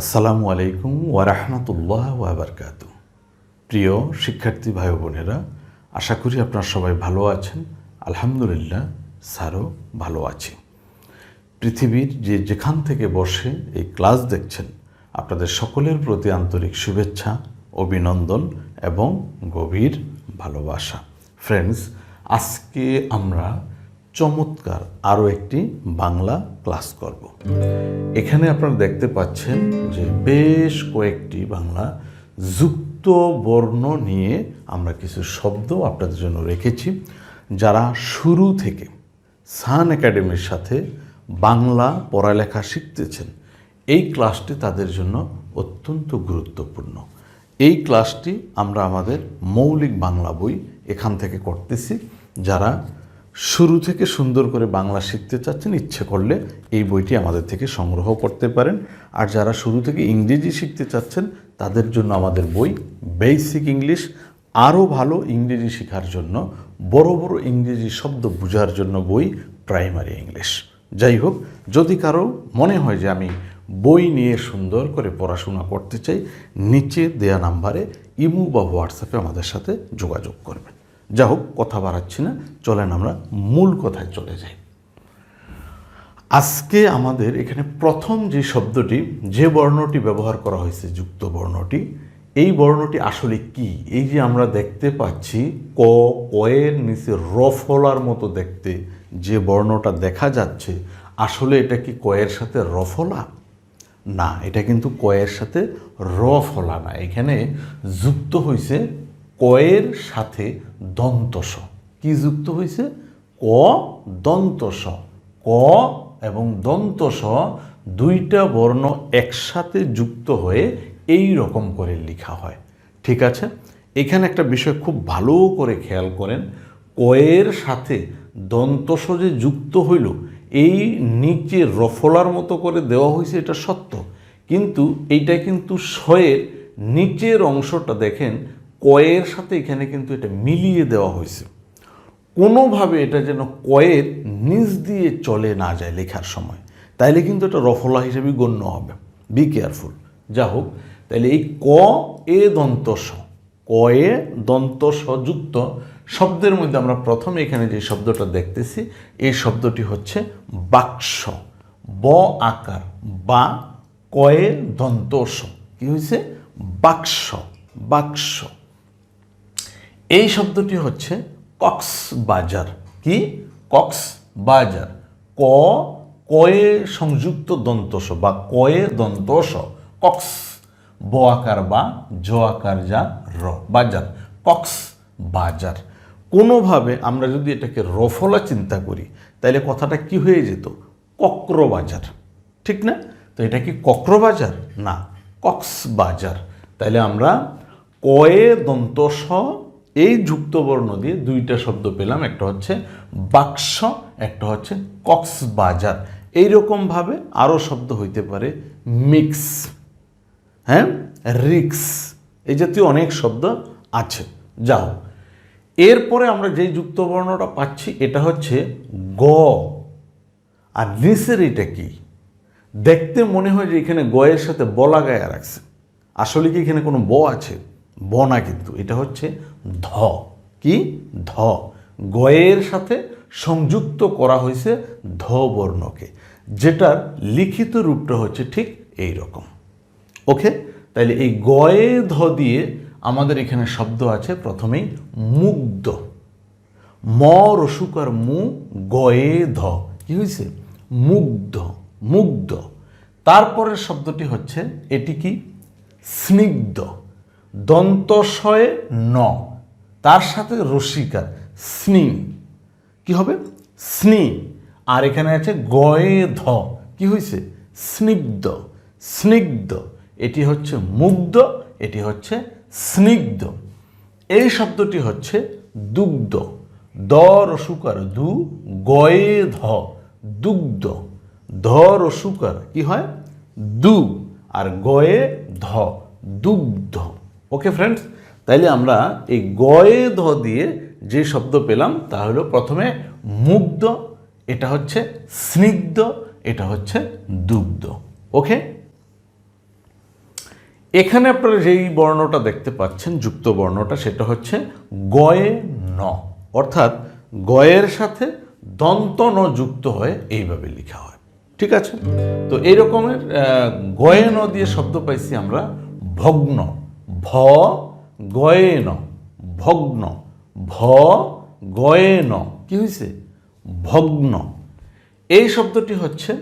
আসসালামু আলাইকুম ওয়ারাহমাতুল্লাহ ওয়াবারকাত প্রিয় শিক্ষার্থী ভাই বোনেরা, আশা করি আপনারা সবাই ভালো আছেন। আলহামদুলিল্লাহ, স্যারও ভালো আছি। পৃথিবীর যে যেখান থেকে বসে এই ক্লাস দেখছেন, আপনাদের সকলের প্রতি আন্তরিক শুভেচ্ছা, অভিনন্দন এবং গভীর ভালোবাসা। ফ্রেন্ডস আজকে আমরা চমৎকার আরও একটি বাংলা ক্লাস করব। এখানে আপনারা দেখতে পাচ্ছেন যে বেশ কয়েকটি বাংলা যুক্ত বর্ণ নিয়ে আমরা কিছু শব্দ আপনাদের জন্য রেখেছি, যারা শুরু থেকে সান একাডেমির সাথে বাংলা পড়ালেখা শিখতেছেন। এই ক্লাসটি তাদের জন্য অত্যন্ত গুরুত্বপূর্ণ। এই ক্লাসটি আমরা আমাদের মৌলিক বাংলা বই এখান থেকে করতেছি, যারা শুরু থেকে সুন্দর করে বাংলা শিখতে চাচ্ছেন, ইচ্ছে করলে এই বইটি আমাদের থেকে সংগ্রহ করতে পারেন। আর যারা শুরু থেকে ইংরেজি শিখতে চাচ্ছেন, তাদের জন্য আমাদের বই বেসিক ইংলিশ আরও ভালো ইংরেজি শেখার জন্য, বড় বড় ইংরেজি শব্দ বোঝার জন্য বই প্রাইমারি ইংলিশ যাই হোক, যদি কারও মনে হয় যে আমি বই নিয়ে সুন্দর করে পড়াশোনা করতে চাই, নিচে দেয়া নাম্বারে ইমু বা হোয়াটসঅ্যাপে আমাদের সাথে যোগাযোগ করবেন। যা হোক কথা বাড়াচ্ছি না। চলেন আমরা মূল কথায় চলে যাই। আজকে আমাদের এখানে প্রথম যে শব্দটি, যে বর্ণটি ব্যবহার করা হয়েছে, যুক্ত বর্ণটি, এই বর্ণটি আসলে কি? এই যে আমরা দেখতে পাচ্ছি, ক কয়ের নিচে রফলার মতো দেখতে যে বর্ণটা দেখা যাচ্ছে, আসলে এটা কি কয়ের সাথে রফলা না, এটা কিন্তু কয়ের সাথে র ফলা না। এখানে যুক্ত হয়েছে কয়ের সাথে দন্তস। কি যুক্ত হয়েছে ক, দন্তস। ক এবং দন্তস দুইটা বর্ণ একসাথে যুক্ত হয়ে এই রকম করে লেখা হয়। ঠিক আছে? এখানে একটা বিষয় খুব ভালো করে খেয়াল করেন। কয়ের সাথে দন্তস যে যুক্ত হইল, এই নিচে রফলার মতো করে দেওয়া হয়েছে এটা সত্য। কিন্তু এইটা কিন্তু শয়ের নিচের অংশটা দেখেন কয়ের সাথে এখানে কিন্তু এটা মিলিয়ে দেওয়া হয়েছে। কোনোভাবে এটা যেন কয়ের নিচ দিয়ে চলে না যায় লেখার সময়। তাইলে কিন্তু এটা রফলা হিসেবে গণ্য হবে। বি কেয়ারফুল যা হোক তাহলে এই ক এ দন্ত স কয়ে দন্ত যুক্ত শব্দের মধ্যে আমরা প্রথমে এখানে যে শব্দটা দেখতেছি, এই শব্দটি হচ্ছে বাক্স। ব আকার, বা কয়ে দন্ত স কি হয়েছে বাক্স বাক্স। এই শব্দটি হচ্ছে কক্স বাজার কি? কক্স বাজার ক, কয়ে সংযুক্ত দন্তস বা কয়ে দন্তস কক্স, ব আকার বা জ আকার যা র, বাজার। কক্স বাজার কোনোভাবে আমরা যদি এটাকে রফলা চিন্তা করি তাহলে কথাটা কি হয়ে যেত? কক্রবাজার। ঠিক না? তো এটা কি কক্রবাজার? না, কক্সবাজার। তাহলে আমরা কয়ে দন্ত স এই যুক্তবর্ণ দিয়ে দুইটা শব্দ পেলাম, একটা হচ্ছে বাক্স, একটা হচ্ছে কক্সবাজার। এইরকমভাবে আরও শব্দ হইতে পারে মিক্স হ্যাঁ? রিক্স এই জাতীয় অনেক শব্দ আছে। যাও, এরপরে আমরা যেই যুক্তবর্ণটা পাচ্ছি, এটা হচ্ছে গ। আর নিচের এটা কি? দেখতে মনে হয় যে এখানে গয়ের সাথে ব লাগায়া রাখছে। আসলে কি এখানে কোনো ব আছে? ব না কিন্তু, এটা হচ্ছে ধ। কি? ধ। গয়ের সাথে সংযুক্ত করা হয়েছে ধ বর্ণকে। যেটার লিখিত রূপটা হচ্ছে ঠিক এই রকম ওকে? তাইলে এই গয়ে ধ দিয়ে আমাদের এখানে শব্দ আছে, প্রথমেই মুগ্ধ। ম রসুকার মু গয়ে ধ। কি হয়েছে মুগ্ধ মুগ্ধ। তারপরের শব্দটি হচ্ছে, এটি কি? স্নিগ্ধ। দন্তশয়ে ন। তার সাথে রসিকার। স্নি। কি হবে? স্নি। আর এখানে আছে গয়ে ধ। কি হয়েছে স্নিগ্ধ। স্নিগ্ধ। এটি হচ্ছে মুগ্ধ, এটি হচ্ছে স্নিগ্ধ। এই শব্দটি হচ্ছে দুগ্ধ। দ রসুকার, দু গয়ে ধ। দুগ্ধ। ধ রসুকার, কি হয়? দু। আর গয়ে ধ, দুগ্ধ। ওকে ফ্রেন্ডস তাইলে আমরা এই গয়ে ধ দিয়ে যে শব্দ পেলাম, তা হলো প্রথমে মুগ্ধ, এটা হচ্ছে স্নিগ্ধ, এটা হচ্ছে দুগ্ধ। ওকে এখানে আপনারা যেই বর্ণটা দেখতে পাচ্ছেন, যুক্ত বর্ণটা, সেটা হচ্ছে গয়ে ন। অর্থাৎ গয়ের সাথে দন্ত ন যুক্ত হয়ে এইভাবে লেখা হয়। ঠিক আছে? তো এই রকমের গয়ে ন দিয়ে শব্দ পাইছি আমরা ভগ্ন। ভ গয়ে ন ভগ্ন ভ গয়ে ন কি হয়েছে ভগ্ন। এই শব্দটি হচ্ছে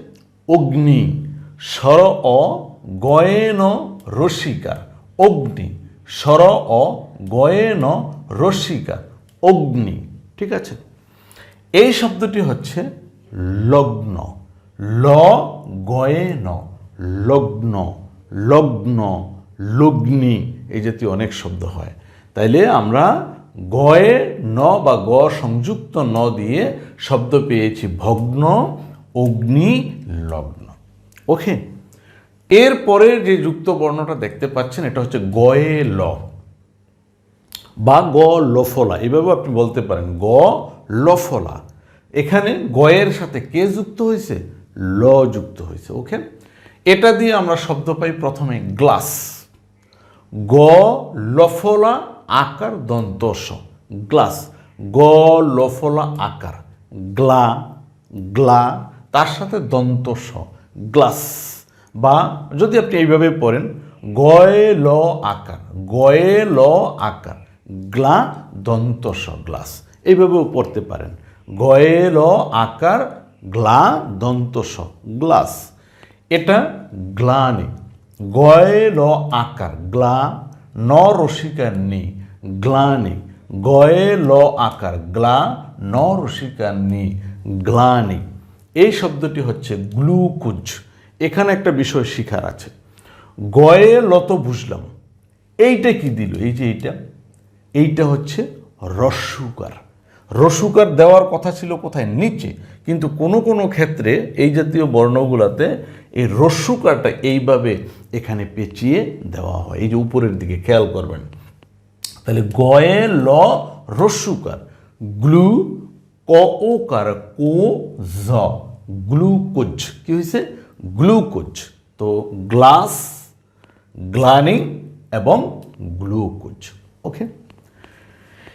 অগ্নি, স্বর অ গয়েন রসিকা। অগ্নি, স্বর অ গয়েন রসিকা। অগ্নি, ঠিক আছে? এই শব্দটি হচ্ছে লগ্ন, ল গয়েন, লগ্ন লগ্ন, লগ্নি। এই জাতীয় অনেক শব্দ হয়। তাইলে আমরা গয়ে ন বা গ সংযুক্ত ন দিয়ে শব্দ পেয়েছি ভগ্ন, অগ্নি, লগ্ন। ওকে? এরপরের যে যুক্ত বর্ণটা দেখতে পাচ্ছেন, এটা হচ্ছে গয়ে ল। বা গ লফলা এভাবে আপনি বলতে পারেন, গ লফলা। এখানে গয়ের সাথে কে যুক্ত হয়েছে? ল যুক্ত হয়েছে, ওকে? এটা দিয়ে আমরা শব্দ পাই প্রথমে গ্লাস। গ, লফলা আকার দন্তস গ্লাস, গ, লফলা আকার। গ্লা গ্লা, তার সাথে দন্তস গ্লাস। বা যদি আপনি এইভাবে পড়েন, গয়ে ল আকার, গয়ে ল আকার। গ্লা দন্তস গ্লাস। এইভাবেও পড়তে পারেন। গয়ে ল আকার, গ্লা দন্তস গ্লাস। এটা গ্লানি। গয়ে ল আকার, গ্লা, ন রসিকার নি গ্লানি গয়ে ল আকার, গ্লা, ন রসিকার নি গ্লানি এই শব্দটি হচ্ছে গ্লুকুজ। এখানে একটা বিষয় শিখার আছে। গয়ে লত বুঝলাম। এইটা কি দিল? এই যে এইটা। এইটা হচ্ছে রস্যুকার রস্যুকার দেওয়ার কথা ছিল কোথায়? নিচে। কিন্তু কোনো কোনো ক্ষেত্রে এই জাতীয় বর্ণগুলোতে এই রস্যুকারটা এইভাবে এখানে পেঁচিয়ে দেওয়া হয়। এই যে উপরের দিকে, খেয়াল করবেন। তাহলে গয়ে ল রস্যুকার গ্লু ক ও কার, কো জ, গ্লুকোজ। কি হয়েছে গ্লুকোজ। তো গ্লাস, গ্লানি এবং গ্লুকোজ। ওকে?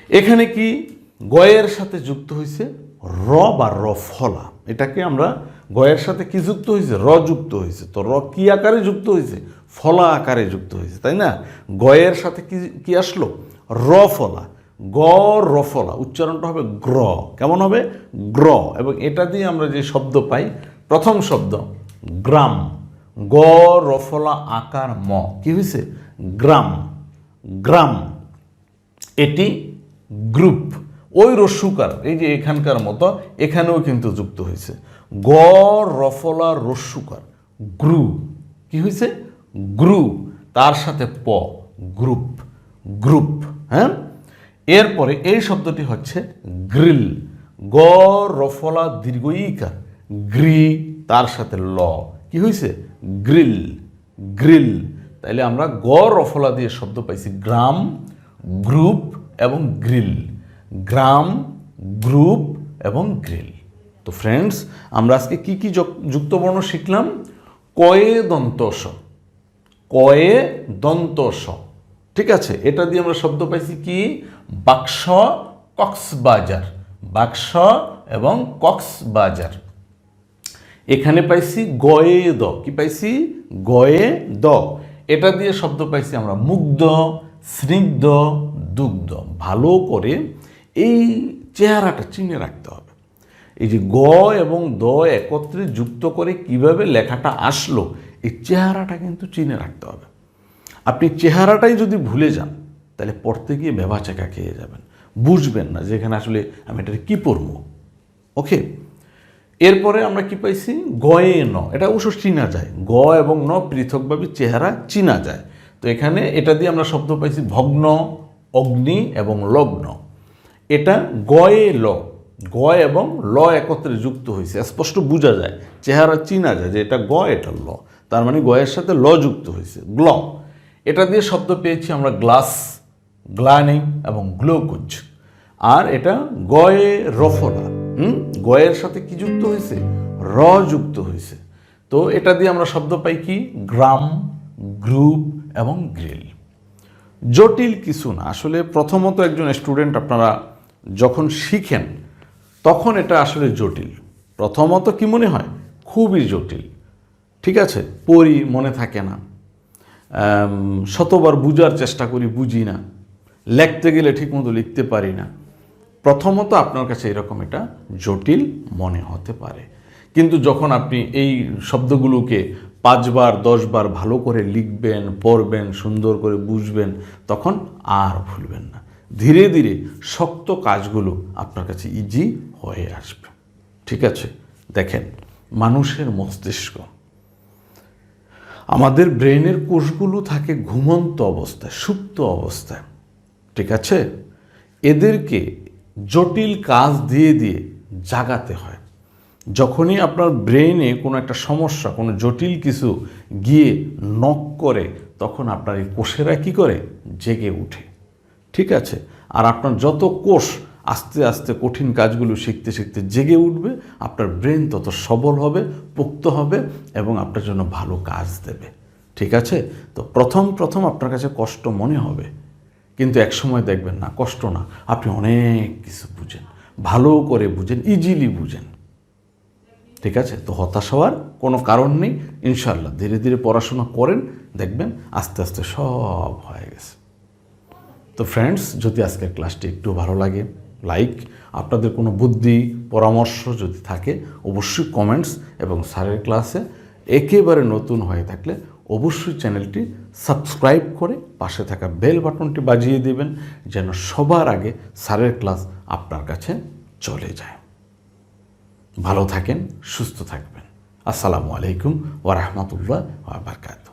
এখানে কি গয়ের সাথে যুক্ত হয়েছে র বা র ফলা। এটাকে আমরা গয়ের সাথে কি যুক্ত হয়েছে র যুক্ত হয়েছে তো র কি আকারে যুক্ত হয়েছে ফলা আকারে যুক্ত হয়েছে তাই না? গয়ের সাথে কি কি আসলো? র ফলা। গ, র ফলা। উচ্চারণটা হবে গ্র। কেমন হবে? গ্র। এবং এটা দিয়ে আমরা যে শব্দ পাই, প্রথম শব্দ, গ্রাম। গ রফলা আকার, ম। কি হয়েছে গ্রাম। গ্রাম। এটি গ্রুপ। ওই রস্যুকার এই যে এখানকার মতো, এখানেও কিন্তু যুক্ত হয়েছে। গ রফলা রস্যুকার গ্রু। কি হয়েছে? গ্রু। তার সাথে প, গ্রুপ গ্রুপ হ্যাঁ? এরপরে এই শব্দটি হচ্ছে গ্রিল। গ রফলা দীর্ঘ ইকার গ্রি, তার সাথে ল। কি হয়েছে? Grill grill. তাইলে আমরা গ রফলা দিয়ে শব্দ পাইছি গ্রাম, গ্রুপ এবং গ্রিল। গ্রাম, গ্রুপ এবং গ্রিল। তো ফ্রেন্ডস আমরা আজকে কি কি যক- যুক্তবর্ণ শিখলাম? কয়ে দন্তস কয়ে দন্তস ঠিক আছে, এটা দিয়ে আমরা শব্দ পাইছি কি? বাক্স, কক্সবাজার। বাক্স এবং কক্সবাজার। এখানে পাইছি গয়ে দ কি পাইছি? গয়ে দ এটা দিয়ে শব্দ পাইছি আমরা মুগ্ধ, স্নিগ্ধ, দুগ্ধ। ভালো করে এই চেহারাটা চিনে রাখতে হবে। এই যে গ এবং দ একত্রে যুক্ত করে কীভাবে লেখাটা আসলো, এই চেহারাটা কিন্তু চিনে রাখতে হবে। আপনি চেহারাটাই যদি ভুলে যান, তাহলে পড়তে গিয়ে ভেবাচাকা খেয়ে যাবেন। বুঝবেন না যে এখানে আসলে আমি এটা কী পড়ব। ওকে? এরপরে আমরা কি পাইছি? গয়ে ন। এটা অবশ্য চিনা যায়। গ এবং ন পৃথকভাবে চেহারা চিনা যায়। তো এখানে এটা দিয়ে আমরা শব্দ পাইছি ভগ্ন, অগ্নি এবং লগ্ন। এটা গয়ে ল। গ এবং ল একত্রে যুক্ত হয়েছে। স্পষ্ট বোঝা যায়। চেহারা চিনা যায় যে এটা গ এটা ল। তার মানে গয়ের সাথে ল যুক্ত হয়েছে। গ্ল। এটা দিয়ে শব্দ পেয়েছি আমরা গ্লাস, গ্লানি এবং গ্লোকোজ। আর এটা গয়ে রফলা। হুম? গয়ের সাথে কি যুক্ত হয়েছে? র যুক্ত হয়েছে। তো এটা দিয়ে আমরা শব্দ পাই কি? গ্রাম, গ্রুপ এবং গ্রিল। জটিল কিছু না। আসলে প্রথমত একজন স্টুডেন্ট আপনারা যখন শিখেন, তখন এটা আসলে জটিল। প্রথমত কি মনে হয়? খুবই জটিল। ঠিক আছে? পড়ি, মনে থাকে না। শতবার বুঝার চেষ্টা করি, বুঝি না। লিখতে গেলে ঠিকমতো লিখতে পারি না। প্রথমত আপনার কাছে এরকম এটা জটিল মনে হতে পারে। কিন্তু যখন আপনি এই শব্দগুলোকে পাঁচবার, দশবার ভালো করে লিখবেন, পড়বেন, সুন্দর করে বুঝবেন, তখন আর ভুলবেন না। ধীরে ধীরে শক্ত কাজগুলো আপনার কাছে ইজি হয়ে আসবে। ঠিক আছে? দেখেন, মানুষের মস্তিষ্ক। আমাদের ব্রেনের কোষগুলো থাকে ঘুমন্ত অবস্থায়, সুপ্ত অবস্থায়। ঠিক আছে? এদেরকে জটিল কাজ দিয়ে দিয়ে জাগাতে হয়। যখনই আপনার ব্রেনে কোনো একটা সমস্যা, কোনো জটিল কিছু গিয়ে নক করে, তখন আপনার এই কোষেরা কী করে? জেগে উঠে। ঠিক আছে? আর আপনার যত কোষ আস্তে আস্তে কঠিন কাজগুলো শিখতে শিখতে জেগে উঠবে, আপনার ব্রেন তত সবল হবে, পোক্ত হবে এবং আপনার জন্য ভালো কাজ দেবে। ঠিক আছে? তো প্রথম প্রথম আপনার কাছে কষ্ট মনে হবে। কিন্তু এক সময় দেখবেন না, কষ্ট না। আপনি অনেক কিছু বুঝেন। ভালো করে বুঝেন ইজিলি বুঝেন। ঠিক আছে? তো হতাশ হওয়ার কোনো কারণ নেই। ইনশাল্লাহ ধীরে ধীরে পড়াশোনা করেন, দেখবেন আস্তে আস্তে সব হয়ে গেছে। তো ফ্রেন্ডস যদি আজকের ক্লাসটি একটু ভালো লাগে লাইক আপনাদের কোনো বুদ্ধি, পরামর্শ যদি থাকে, অবশ্যই কমেন্টস এবং স্যারের ক্লাসে একেবারে নতুন হয়ে থাকলে অবশ্যই চ্যানেলটি সাবস্ক্রাইব করে পাশে থাকা বেল বাটনটি বাজিয়ে দিবেন, যেন সবার আগে স্যারের ক্লাস আপনার কাছে চলে যায়। ভালো থাকেন, সুস্থ থাকবেন। আসসালামু আলাইকুম ওরহমতুল্লাহ বারকাত